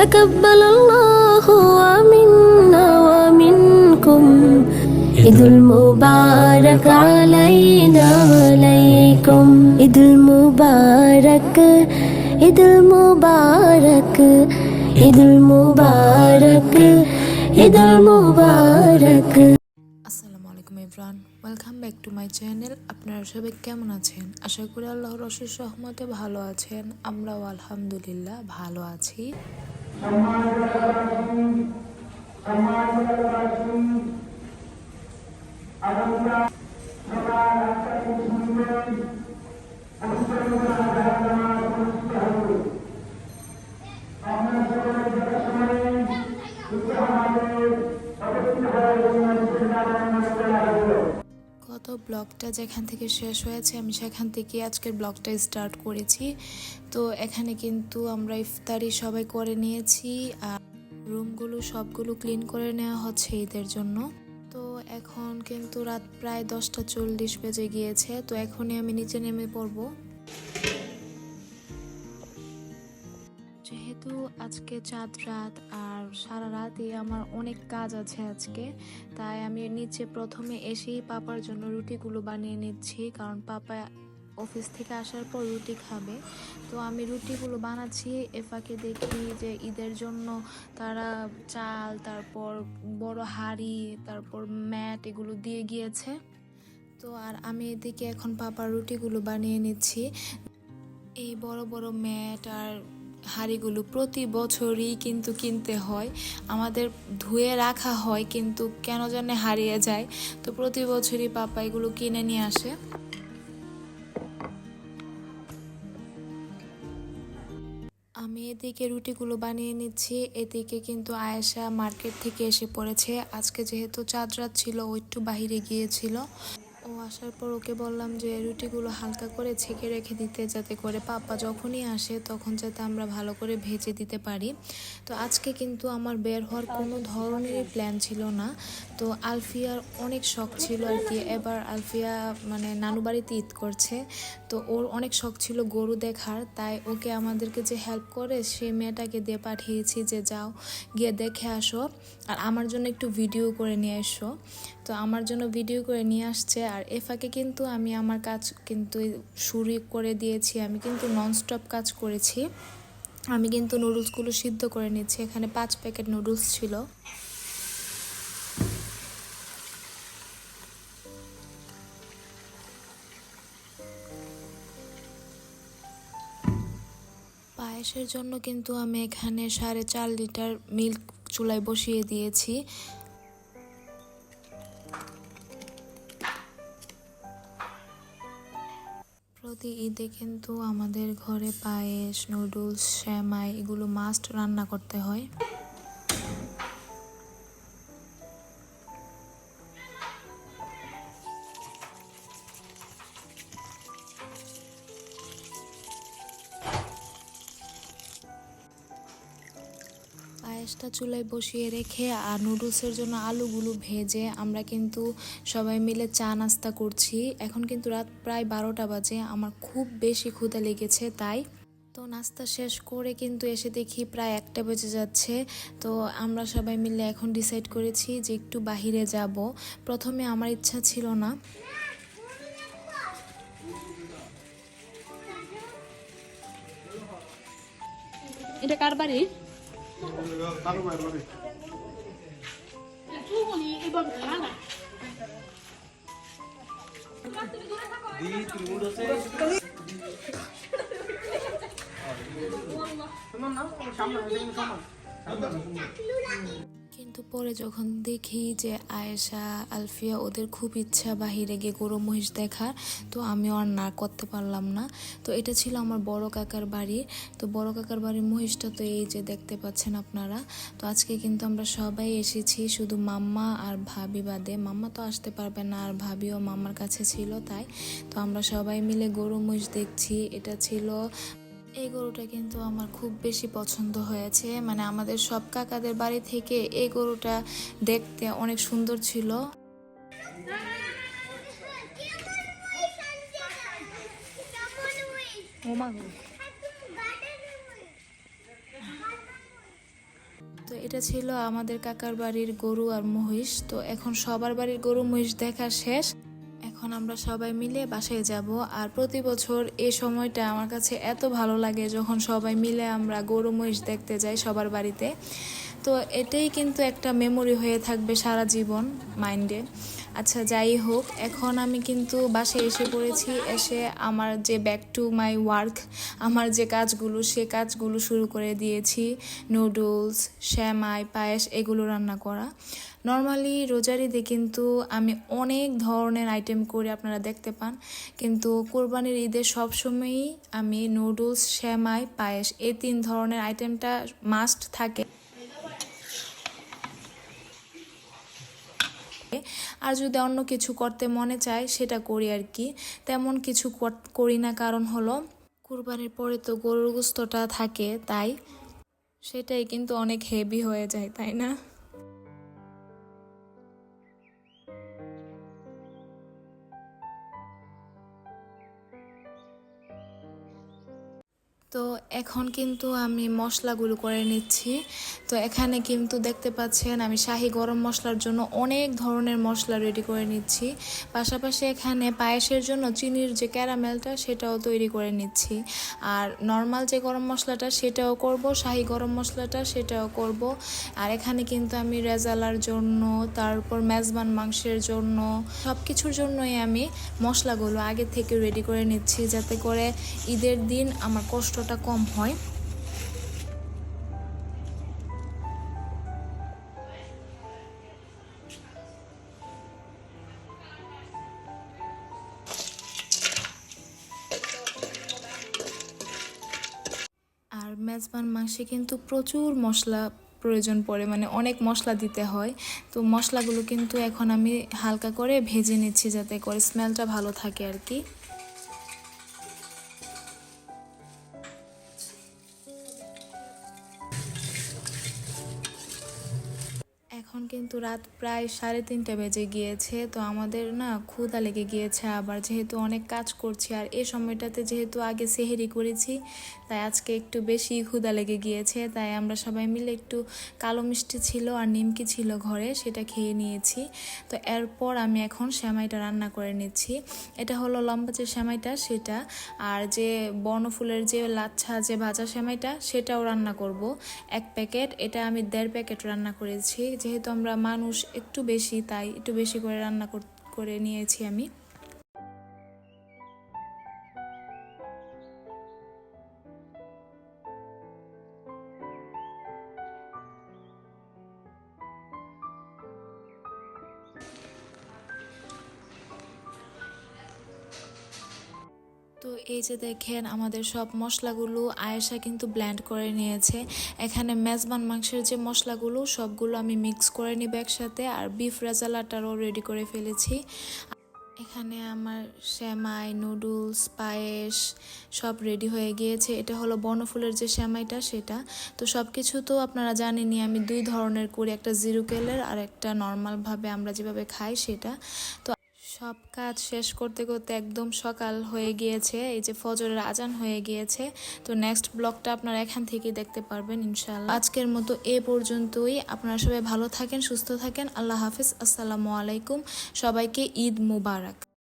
تقبل الله منا ومنكم ঈদ উল মুবারক আলাইনা আলাইকুম ঈদ উল মুবারক ঈদ উল মুবারক ঈদ উল মুবারক ঈদ উল মুবারক Imran welcome back to my channel. আপনারা সবাই কেমন আছেন? আশা করি আল্লাহর অশেষ রহমতে ভালো আছেন। আমরাও আলহামদুলিল্লাহ ভালো আছি। গত ব্লগটা যেখান থেকে শেষ হয়েছে, আমি সেখান থেকে আজকের ব্লগটা স্টার্ট করেছি। তো এখানে কিন্তু আমরা ইফতারি সবাই করে নিয়েছি, আর রুমগুলো সবগুলো ক্লিন করে নেওয়া হচ্ছে ঈদের জন্য। তো এখন কিন্তু রাত প্রায় দশটা চল্লিশ বেজে গিয়েছে, তো এখনই আমি নিচে নেমে পড়ব। যেহেতু আজকে চাঁদ রাত, আর সারা রাতে আমার অনেক কাজ আছে আজকে। তাই আমি নিচে প্রথমে এসেই পাপার জন্য রুটিগুলো বানিয়ে নিচ্ছি, কারণ পাপা অফিস থেকে আসার পর রুটি খাবে। তো আমি রুটিগুলো বানাচ্ছি, এফাকে দেখি যে ঈদের জন্য তারা চাল, তারপর বড় হাঁড়ি, তারপর ম্যাট এগুলো দিয়ে গিয়েছে। তো আর আমি এদিকে এখন পাপার রুটিগুলো বানিয়ে নিচ্ছি। এই বড় বড় ম্যাট আর হাঁড়িগুলো প্রতি বছরই কিন্তু কিনতে হয়। আমাদের ধুয়ে রাখা হয় কিন্তু কেন জানে হারিয়ে যায়। তো প্রতি বছরই পাপা এগুলো কিনে নিয়ে আসে। আমি এদিকে রুটিগুলো বানিয়ে নিচ্ছি। এদিকে কিন্তু আয়েশা মার্কেট থেকে এসে পড়েছে। আজকে যেহেতু চাঁদ রাত ছিল, ও একটু বাহিরে গিয়েছিল। আসার পর ওকে বললাম যে, রুটিগুলো হালকা করে ছেঁকে রেখে দিতে যাতে করে পাপা যখনই আসে তখন যাতে আমরা ভালো করে ভেজে দিতে পারি। তো আজকে কিন্তু আমার বের হওয়ার কোনো ধরনেরই প্ল্যান ছিল না। তো আলফিয়ার অনেক শখ ছিল আর কি। এবার আলফিয়া মানে নানু বাড়িতে ঈদ করছে। তো ওর অনেক শখ ছিল গরু দেখার। তাই ওকে আমাদেরকে যে হেল্প করে, সে মেয়েটাকে দিয়ে পাঠিয়েছি যে, যাও গিয়ে দেখে আসো। আর আমার জন্য একটু ভিডিও করে নিয়ে এসো। তো আমার জন্য ভিডিও করে নিয়ে আসছে। আর এফাকে কিন্তু আমি আমার কাজ কিন্তু শুরু করে দিয়েছি। আমি কিন্তু ননস্টপ কাজ করেছি। আমি কিন্তু নুডলসগুলো সিদ্ধ করে নিচ্ছি। এখানে পাঁচ প্যাকেট নুডলস ছিল। পায়েসের জন্য কিন্তু আমি এখানে সাড়ে চার লিটার মিল্ক চুলায় বসিয়ে দিয়েছি। প্রতি ঈদে কিন্তু আমাদের ঘরে পায়েস নুডলস শ্যামাই এগুলো মাস্ট রান্না করতে হয়। পায়েসটা চুলায় বসিয়ে রেখে আর নুডলসের জন্য আলুগুলো ভেজে আমরা কিন্তু সবাই মিলে চা নাস্তা করছি। এখন কিন্তু রাত প্রায় বারোটা বাজে, আমার খুব বেশি ক্ষুধা লেগেছে তাই। তো নাস্তা শেষ করে কিন্তু এসে দেখি প্রায় একটা বেজে যাচ্ছে। তো আমরা সবাই মিলে এখন ডিসাইড করেছি যে একটু বাহিরে যাব। প্রথমে আমার ইচ্ছা ছিল না। এটা কার বাড়ি? 那个打卤面那里，煮锅里一般干了。你听我说，快点。怎么了？什么？拿？我抢了，你没抢吗？拿不动。কিন্তু পরে যখন দেখি যে আয়েশা, আলফিয়া ওদের খুব ইচ্ছা বাহিরে গিয়ে গরু মহিষ দেখার, তো আমি আর না করতে পারলাম না। তো এটা ছিল আমার বড় কাকার বাড়ি। তো বড় কাকার বাড়ির মহিষটা তো এই যে দেখতে পাচ্ছেন আপনারা। তো আজকে কিন্তু আমরা সবাই এসেছি শুধু মাম্মা আর ভাবি বাদে। মাম্মা তো আসতে পারবে না আর ভাবিও মাম্মার কাছে ছিল তাই। তো আমরা সবাই মিলে গরু মহিষ দেখছি। এটা ছিল এই গরুটা কিন্তু আমার খুব বেশি পছন্দ হয়েছে। মানে আমাদের সব কাকাদের বাড়ি থেকে এই গরুটা দেখতে অনেক সুন্দর ছিল। তো এটা ছিল আমাদের কাকার বাড়ির গরু আর মহিষ। তো এখন সবার বাড়ির গরু মহিষ দেখা শেষ। আমরা সবাই মিলে বাসায় যাব। আর প্রতি বছর এ সময়টা আমার কাছে এত ভালো লাগে যখন সবাই মিলে আমরা গরু মহিষ দেখতে যাই সবার বাড়িতে। তো এটাই কিন্তু একটা মেমোরি হয়ে থাকবে সারা জীবন মাইন্ডে আচ্ছা যাই হোক, এখন আমি কিন্তু বাসায় এসে পড়েছি, এসে আমার যে ব্যাক টু মাই ওয়ার্ক আমার যে কাজগুলো, সে কাজগুলো শুরু করে দিয়েছি। নুডলস শ্যামাই, পায়েস, এগুলো রান্না করা। নর্মালি রোজারিতে কিন্তু আমি অনেক ধরনের আইটেম করে আপনারা দেখতে পান, কিন্তু কোরবানির ঈদে সবসময়ই আমি নুডলস শ্যামাই, পায়েস, এই তিন ধরনের আইটেমটা মাস্ট থাকে। আর যদি অন্য কিছু করতে মনে চায়, সেটা করি আর কি। তেমন কিছু কর- না, কারণ হলো কুরবানির পরে তো গরুর গুস্তটা থাকে, তাই সেটাই কিন্তু অনেক হেভি হয়ে যায়, তাই না? তো এখন কিন্তু আমি মশলাগুলো করে নিচ্ছি। তো এখানে কিন্তু দেখতে পাচ্ছেন আমি শাহি গরম মশলার জন্য অনেক ধরনের মশলা রেডি করে নিচ্ছি। পাশাপাশি এখানে পায়েসের জন্য চিনির যে ক্যারামেলটা সেটাও তৈরি করে নিচ্ছি। আর নর্মাল যে গরম মশলাটা সেটাও করব, শাহি গরম মশলাটা সেটাও করব। আর এখানে কিন্তু আমি রেজালার জন্য, তারপর মেজবান মাংসের জন্য সব কিছুর জন্যই আমি মশলাগুলো আগে থেকে রেডি করে নিচ্ছি। যাতে করে ঈদের দিন আমার কষ্টটা কম হয়? আর মেজবান মাংসে কিন্তু প্রচুর মশলা প্রয়োজন পড়ে মানে অনেক মশলা দিতে হয়। তো মশলাগুলো কিন্তু এখন আমি হালকা করে ভেজে নিচ্ছি যাতে করে স্মেলটা ভালো থাকে আর কি। কিন্তু রাত প্রায় সাড়ে তিনটা বেজে গিয়েছে, তো আমাদের না ক্ষুধা লেগে গিয়েছে আবার। যেহেতু অনেক কাজ করছি আর এই সময়টাতে যেহেতু আগে সেহেরি করেছি, তাই আজকে একটু বেশি ক্ষুধা লেগে গিয়েছে। তাই আমরা সবাই মিলে একটু কালো মিষ্টি ছিল আর নিমকি ছিল ঘরে, সেটা খেয়ে নিয়েছি। তো এরপর আমি এখন শ্যামাইটা রান্না করে নিচ্ছি। এটা হলো লম্বা যে শ্যামাইটা সেটা আর যে বর্ণফুলের যে লাচ্ছা, যে ভাজা শ্যামাইটা সেটাও রান্না করব। এক প্যাকেট, এটা আমি দেড় প্যাকেট রান্না করেছি। যেহেতু আমরা মানুষ একটু বেশি তাই একটু বেশি করে রান্না কর- নিয়েছি আমি। তো এই যে দেখেন আমাদের সব মশলাগুলো আয়েশা কিন্তু ব্ল্যান্ড করে নিয়েছে। এখানে মেজবান মাংসের যে মশলাগুলো, সবগুলো আমি মিক্স করে নিব একসাথে আর বিফ রেজালাটারও রেডি করে ফেলেছি। এখানে আমার শ্যামাই নুডলস পায়েস সব রেডি হয়ে গিয়েছে। এটা হলো বনফুলের যে শ্যামাইটা সেটা। তো সব কিছু তো আপনারা জানেনই, আমি দুই ধরনের করি, একটা জিরো কেলের আর একটা নর্মালভাবে আমরা যেভাবে খাই সেটা। তো সব কাজ শেষ করতে করতে একদম সকাল হয়ে গিয়েছে, এই যে ফজরের আজান হয়ে গিয়েছে। তো নেক্সট ব্লগটা আপনারা এখান থেকে দেখতে পারবেন ইনশাল্লাহ আজকের মতো এ পর্যন্তই। আপনারা সবাই ভালো থাকেন, সুস্থ থাকেন। আল্লাহ হাফিজ। আসসালামু আলাইকুম। সবাইকে ঈদ মুবারক।